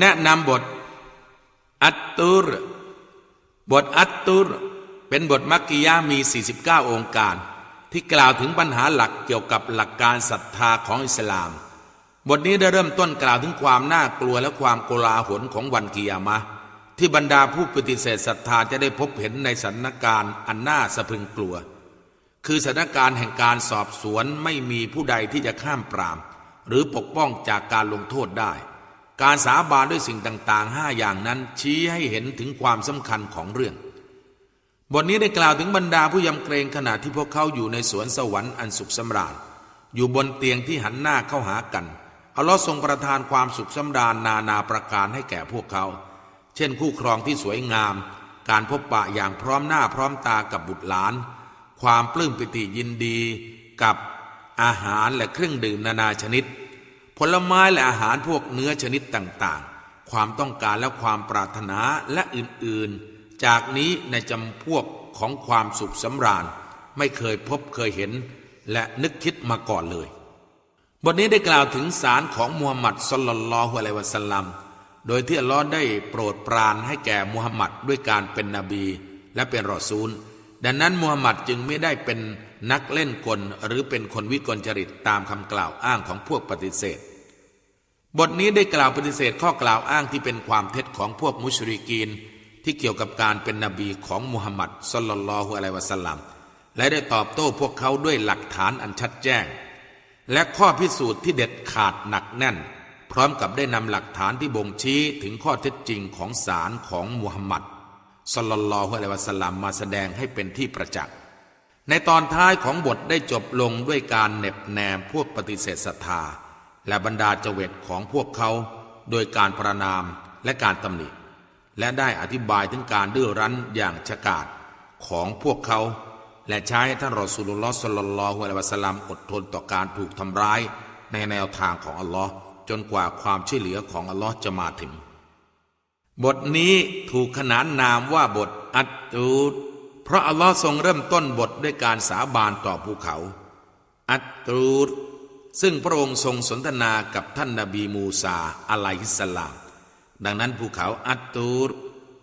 แนะนำบท อัตตุร บทอัตตุร เป็นบทมักกิยะห์มี 49 องค์การ ที่กล่าวถึงปัญหาหลักเกี่ยวกับหลักการศรัทธาของอิสลาม บทนี้ได้เริ่มต้นกล่าวถึงความน่ากลัวและความโกลาหลของวันกิยามะ ที่บรรดาผู้ปฏิเสธศรัทธาจะได้พบเห็นในสถานการณ์อันน่าสะพรึงกลัว คือสถานการณ์แห่งการสอบสวนไม่มีผู้ใดที่จะข้ามปราม หรือปกป้องจากการลงโทษได้ การสาบานด้วยสิ่งต่างๆห้าอย่างนั้นชี้ให้เห็นถึงความสำคัญของเรื่อง บทนี้ได้กล่าวถึงบรรดาผู้ยำเกรงขณะที่พวกเขาอยู่ในสวนสวรรค์อันสุขสำราญ อยู่บนเตียงที่หันหน้าเข้าหากันอัลลอฮ์ทรงประทานความสุขสำราญนานาประการให้แก่พวกเขา เช่นคู่ครองที่สวยงาม การพบปะอย่างพร้อมหน้าพร้อมตากับบุตรหลาน ความปลื้มปิติยินดีกับอาหารและเครื่องดื่มนานาชนิด ผลไม้และอาหารพวกเนื้อชนิดต่างๆ ความต้องการและความปรารถนาและอื่นๆ จากนี้ในจำพวกของความสุขสำราญ ไม่เคยพบเคยเห็น และนึกคิดมาก่อนเลย บทนี้ได้กล่าวถึงสารของมูฮัมหมัดสลลัลลอฮุอะลัยวะสัลลัมโดยที่อัลลอฮ์ได้โปรดปรานให้แก่มูฮัมหมัดด้วยการเป็นนบี และเป็นรอซูล ดังนั้นมูฮัมหมัดจึงไม่ได้เป็นนักเล่นกลหรือเป็นคนวิกลจริตตามคำกล่าวอ้างของพวกปฏิเสธ บทนี้ได้กล่าวปฏิเสธข้อกล่าวอ้างที่เป็นความเท็จของพวกมุชริกีน ที่เกี่ยวกับการเป็นนบีของมุฮัมมัดสลลัลลอฮุอะลัยวะสัลลัมและได้ตอบโต้พวกเขาด้วยหลักฐานอันชัดแจ้ง และข้อพิสูจน์ที่เด็ดขาดหนักแน่น พร้อมกับได้นำหลักฐานที่บ่งชี้ถึงข้อเท็จจริงของสารของมุฮัมมัดสลลัลลอฮุอะลัยวะสัลลัมมาแสดงให้เป็นที่ประจักษ์ในตอนท้ายของบทได้จบลงด้วยการเหน็บแนมพวกปฏิเสธศรัทธา และบรรดาเจเวตของพวกเขาโดยการประนามและการตำหนิ และได้อธิบายถึงการดื้อรั้นอย่างฉกาจของพวกเขา และใช้ท่านรอสูลุลลอฮ์สลลลอฮุอะลัยวะสลลัมอดทนต่อการถูกทำร้ายในแนวทางของอัลลอฮ์จนกว่าความช่วยเหลือของอัลลอฮ์จะมาถึง บทนี้ถูกขนานนามว่าบทอัตตูดเพราะอัลลอฮ์ทรงเริ่มต้นบทด้วยการสาบานต่อภูเขา อัตตูด ซึ่งพระองค์ทรงสนทนากับท่านนาบีมูซาอะลัยฮิสลาม ดังนั้นภูเขาอัตตูร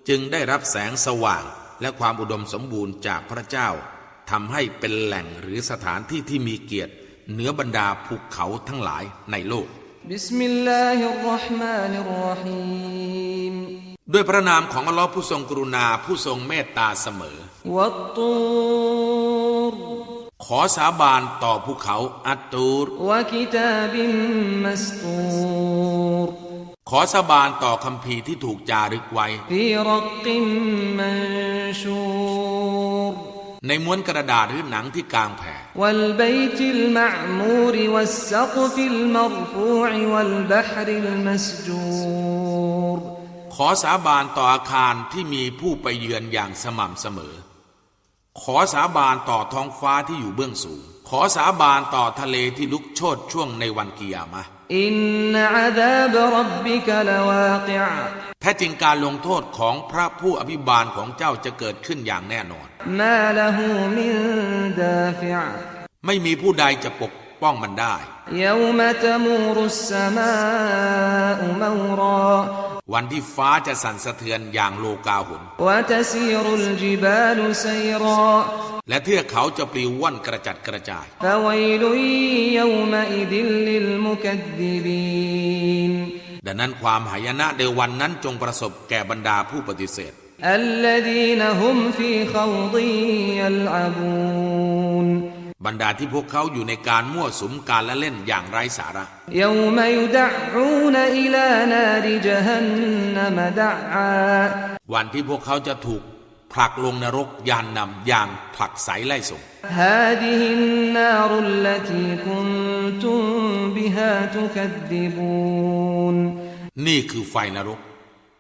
จึงได้รับแสงสว่างและความอุดมสมบูรณ์จากพระเจ้าทำให้เป็นแหล่งหรือสถานที่ที่มีเกียรติเหนือบรรดาภูเขาทั้งหลายในโลกด้วยพระนามของอัลลอฮ์ผู้ทรงกรุณาผู้ทรงเมตตาเสมอวัตตู ขอสาบานต่อภูเขาอัตตูรขอสาบานต่อคำพีที่ถูกจารึกไว้ ในม้วนกระดาษหรือหนังที่กลางแผ่ ขอสาบานต่ออาคารที่มีผู้ไปเยือนอย่างสม่ำเสมอ ขอสาบานต่อท้องฟ้าที่อยู่เบื้องสูง ขอสาบานต่อทะเลที่ลุกโชนช่วงในวันกิยามะอินอาดาบรับบิกลาวากิอแท้จริงการลงโทษของพระผู้อภิบาลของเจ้าจะเกิดขึ้นอย่างแน่นอนไม่มีผู้ใดจะปก ป้องมันได้ يوم تمور السماء مورا วันที่ฟ้าจะสั่นสะเทือนอย่างโลกาหุน وتسير الجبال سيرا และเทือกเขาจะปลิวว่อนกระจัดกระจาย فويل يومئذ للمكذبين ดังนั้นความหายนะในวันนั้นจงประสบแก่บรรดาผู้ปฏิเสธ الذين هم في خوض يلعبون บรรดาที่พวกเขาอยู่ในการมั่วสุมการละเล่นอย่างไร้สาระวันที่พวกเขาจะถูกผลักลงนรกยานนำอย่างผลักใสไล่ส่งนี่คือไฟนรก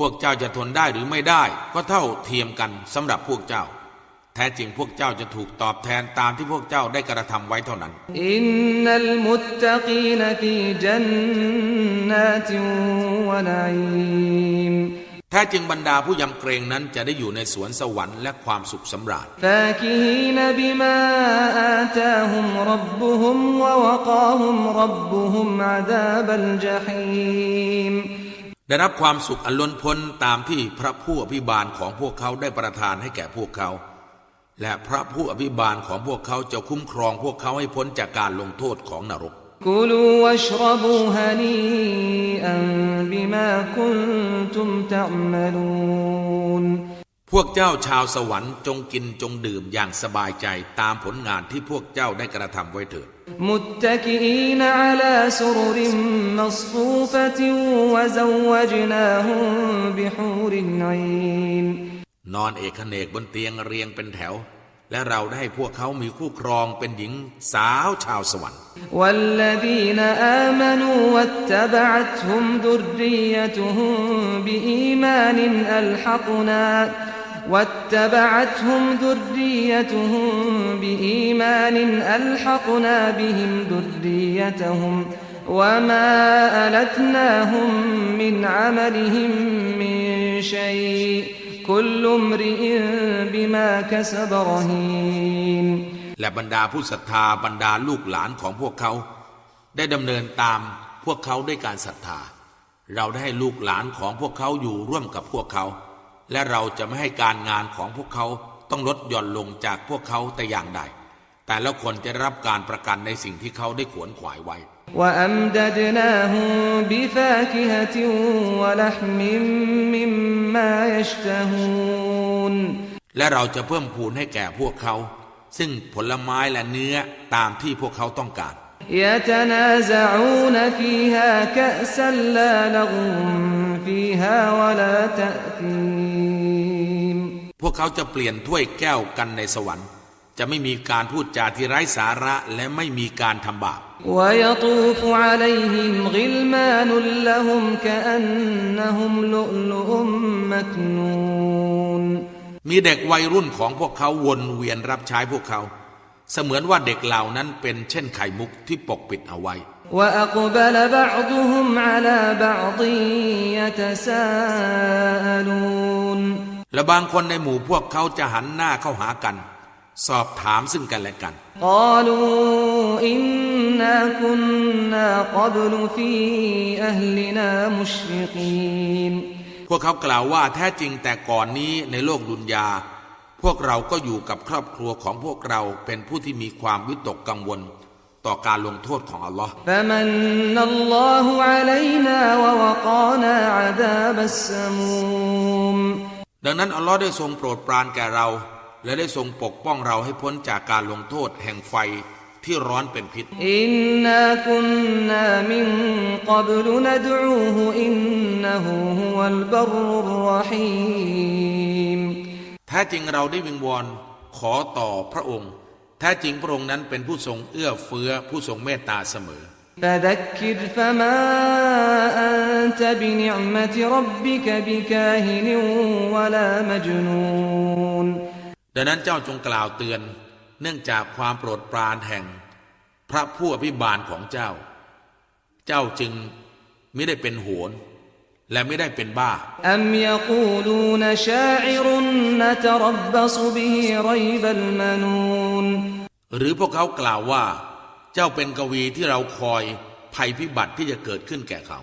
พวกเจ้าจะทนได้หรือไม่ได้ ก็เท่าเทียมกันสำหรับพวกเจ้า แท้จริงพวกเจ้าจะถูกตอบแทนตามที่พวกเจ้าได้กระทำไว้เท่านั้น อินนัลมุตตะกีนฟีจันนาติวะนัยมแท้จริงบรรดาผู้ยำเกรงนั้นจะได้อยู่ในสวนสวรรค์และความสุขสำราญฟา ได้รับความสุขอันล้นพ้นตามที่พระผู้อภิบาลของพวกเขาได้ประทานให้แก่พวกเขา และพระผู้อภิบาลของพวกเขาจะคุ้มครองพวกเขาให้พ้นจากการลงโทษของนรกบ พวกเจ้าชาวสวรรค์จงกินจงดื่มอย่างสบายใจตามผลงานที่พวกเจ้าได้กระทำไว้เถิด متكئين على سرر مصفوفة وزوجناهم بحور عين นอนเอกเขนกบนเตียงเรียงเป็นแถว และเราได้ให้พวกเขามีคู่ครองเป็นหญิงสาวชาวสวรรค์ والذين آمنوا واتبعتهم ذريتهم بإيمان ألحقنا واتبعتهم ذريتهم بإيمان ألحقنا بهم ذريتهم وما ألتناهم من عملهم من شيء كل امرئ بما كسب رهين และบรรดาผู้ศรัทธาบรรดาลูกหลานของพวกเขา ได้ดำเนินตามพวกเขาด้วยการศรัทธา เราได้ให้ลูกหลานของพวกเขาอยู่ร่วมกับพวกเขา และเราจะไม่ให้การงานของพวกเขาต้องลดหย่อนลงจากพวกเขาแต่อย่างใด แต่ละคนจะได้รับการประกันในสิ่งที่เขาได้ขวนขวายไว้ وأمددناهم بفاكهة ولحم مما يشتهون และเราจะเพิ่มพูนให้แก่พวกเขา ซึ่งผลไม้และเนื้อตามที่พวกเขาต้องการ يتنازعون فيها كأسا لا لغو فيها ولا تأثيم พวกเขาจะเปลี่ยนถ้วยแก้วกันในสวรรค์ จะไม่มีการพูดจาที่ไร้สาระและไม่มีการทำบาป ويطوف عليهم غلمان لهم كأنهم لؤلؤ مكنون มีเด็กวัยรุ่นของพวกเขาวนเวียนรับใช้พวกเขา เสมือนว่าเด็กเหล่านั้นเป็นเช่นไข่มุกที่ปกปิดเอาไว้ وأقبل بعضهم على بعض يتساءلون และบางคนในหมู่พวกเขาจะหันหน้าเข้าหากัน สอบถามซึ่งกันและกันพวกเขากล่าวว่าแท้จริงแต่ก่อนนี้ในโลกดุนยา พวกเราก็อยู่กับครอบครัวของพวกเราเป็นผู้ที่มีความวิตกกังวลต่อการลงโทษของอัลลอฮ์ فمن الله علينا ووقانا عذاب السموم ดังนั้นอัลลอฮ์ได้ทรงโปรดปรานแก่เรา และได้ทรงปกป้องเราให้พ้นจากการลงโทษแห่งไฟที่ร้อนเป็นพิษ إنا كنا من قبل ندعوه إنه هو البر الرحيم แท้จริงเราได้วิงวอนขอต่อพระองค์ แท้จริงพระองค์นั้นเป็นผู้ทรงเอื้อเฟื้อผู้ทรงเมตตาเสมอ فذكر فما أنت بنعمة ربك بكاهن ولا مجنون ดังนั้นเจ้าจงกล่าวเตือน เนื่องจากความโปรดปรานแห่ง พระผู้อภิบาลของเจ้า เจ้าจึงไม่ได้เป็นโหน และไม่ได้เป็นบ้า أم يقولون شاعر نتربص به ريب المنون หรือพวกเขากล่าวว่า เจ้าเป็นกวีที่เราคอย ภัยพิบัติที่จะเกิดขึ้นแก่เขา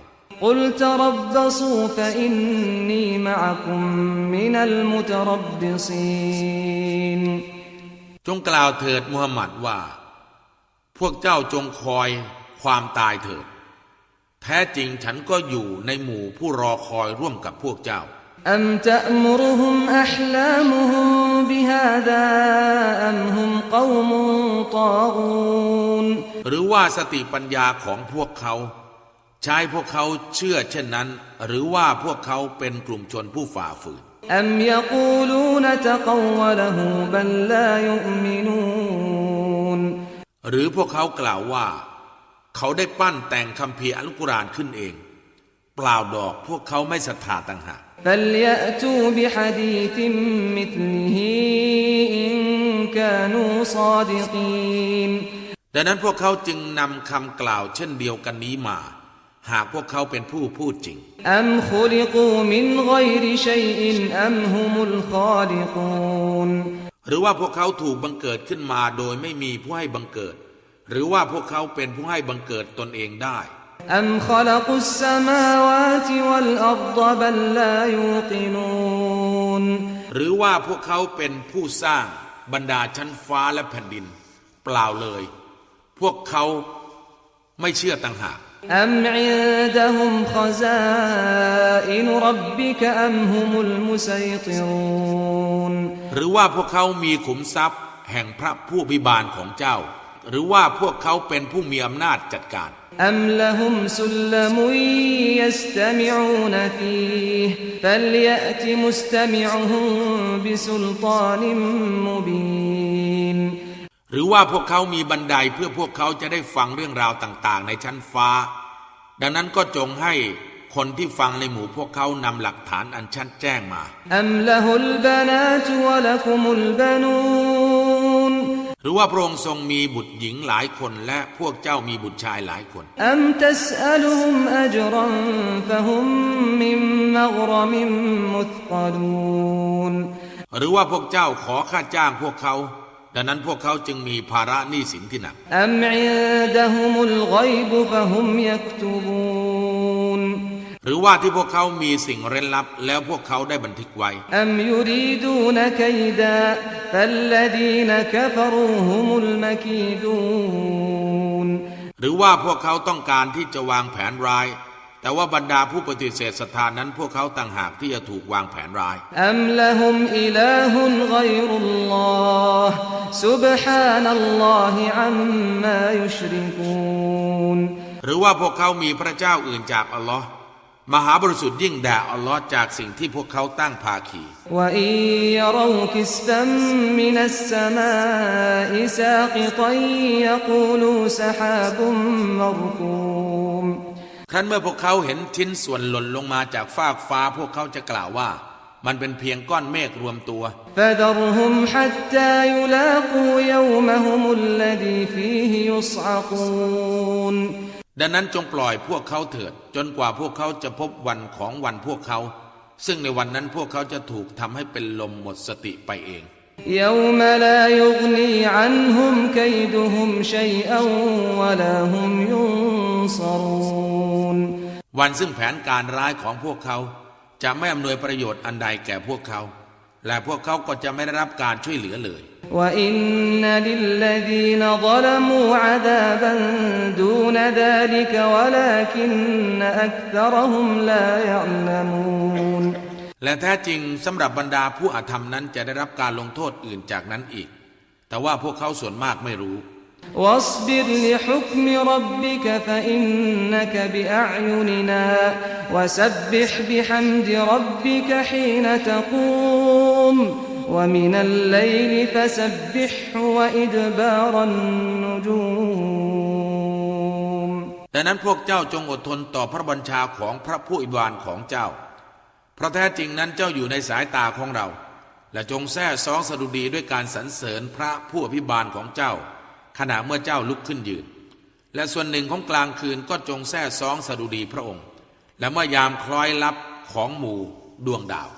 จงกล่าวเถิดมูฮัมหมัดว่า พวกเจ้าจงคอยความตายเถิด แท้จริงฉันก็อยู่ในหมู่ผู้รอคอยร่วมกับพวกเจ้า أم تأمرهم أحلامهم بهذا أم هم قوم طاغون หรือว่าสติปัญญาของพวกเขา ใช้พวกเขาเชื่อเช่นนั้น หรือว่าพวกเขาเป็นกลุ่มชนผู้ฝ่าฝืน أم يقولون تقوله بل لا يؤمنون หรือพวกเขากล่าวว่า เขาได้ปั้นแต่งคำพีร์อัลกุรอานขึ้นเอง เปล่าดอกพวกเขาไม่ศรัทธาต่างหาก فليأتوا بحديث مثله إن كانوا صادقين ดังนั้นพวกเขาจึงนำคำกล่าวเช่นเดียวกันนี้มา หากพวกเขาเป็นผู้พูดจริง أم خلقوا من غير شيء أم هم الخالقون หรือว่าพวกเขาถูกบังเกิดขึ้นมาโดยไม่มีผู้ให้บังเกิด หรือว่าพวกเขาเป็นผู้ให้บังเกิดตนเองได้ أم خلقوا السماوات والأرض بل لا يوقنون หรือว่าพวกเขาเป็นผู้สร้างบรรดาชั้นฟ้าและแผ่นดิน เปล่าเลย พวกเขาไม่เชื่อต่างหาก أم عندهم خزائن ربك أم هم المسيطرون หรือว่าพวกเขามีขุมทรัพย์แห่งพระผู้พิบาลของเจ้า หรือว่าพวกเขาเป็นผู้มีอำนาจจัดการหรือว่าพวกเขามีบันไดเพื่อพวกเขาจะได้ฟังเรื่องราวต่าง ๆ ในชั้นฟ้า ดังนั้นก็จงให้คนที่ฟังในหมู่พวกเขานำหลักฐานอันชัดแจ้งมาอัมละฮุลบานาตวะละคุมุลบานู หรือว่าพระองค์ทรงมีบุตรหญิงหลายคนและพวกเจ้ามีบุตรชายหลายคนอัมตัสอลุมอัจรันฟะฮุมมิมมกรมิมมุตกลูนหรือว่าพวกเจ้าขอค่าจ้างพวกเขาดังนั้นพวกเขาจึงมีภาระหนี้สินที่หนักอัมอินดะฮุมุลกอยบฟะฮุมยักตุบู หรือว่าที่พวกเขามีสิ่งเร้นลับ แล้วพวกเขาได้บันทึกไว้อัมยูรีดูนกัดาฟัลลดีนกฟรูฮุมุลมกีดูนหรือว่าพวกเขาต้องการที่จะวางแผนร้าย แต่ว่าบรรดาผู้ปฏิเสธศรัทธานั้น พวกเขาต่างหากที่จะถูกวางแผนร้ายอัมละฮุมอิลาฮุนไกรุลลอฮซุบฮานัลลอฮิอัมมายุชริกูนหรือว่าพวกเขามีพระเจ้าอื่นจากอัลลอฮ์ มหาบริสุทธิ์ยิ่งด่าอัลลอฮ์จากสิ่งที่พวกเขาตั้งภาคีว่าอิยรากิสตัมมินัสสมาอิซากิตัยยกูลูสฮาบุมมรคูมครั้นเมื่อพวกเขาเห็นชิ้นส่วนหล่นลงมาจากฟากฟ้าพวกเขาจะกล่าวว่า มันเป็นเพียงก้อนเมฆรวมตัวฟ حتى يلاقوا يومهم الذي فيه يصعقون ดังนั้นจงปล่อยพวกเขาเถิด จนกว่าพวกเขาจะพบวันของวันพวกเขา ซึ่งในวันนั้นพวกเขาจะถูกทำให้เป็นลมหมดสติไปเอง يوم لا يغني عنهم كيدهم شيئا ولا هم ينصرون วันซึ่งแผนการร้ายของพวกเขา จะไม่อำนวยประโยชน์อันใดแก่พวกเขา และพวกเขาก็จะไม่ได้รับการช่วยเหลือเลย وإن للذين ظلموا عذابا دون ذلك ولكن أكثرهم لا يعلمون และแท้จริงสำหรับบรรดาผู้อาธรรมนั้นจะได้รับการลงโทษอื่นจากนั้นอีก แต่ว่าพวกเขาส่วนมากไม่รู้ واصبر لحكم ربك فإنك بأعيننا وسبح بحمد ربك حين تقوم ومن الليل فسبحه وإدبار النجوم ดังนั้นพวกเจ้าจงอดทนต่อพระบัญชาของพระผู้อิบานของเจ้า เพราะแท้จริงนั้นเจ้าอยู่ในสายตาของเรา และจงแท้ซองสดุดีด้วยการสรรเสริญพระผู้อภิบาลของเจ้า ขณะเมื่อเจ้าลุกขึ้นยืน และส่วนหนึ่งของกลางคืนก็จงแท้ซองสดุดีพระองค์ และเมื่อยามคล้อยลับของหมู่ดวงดาว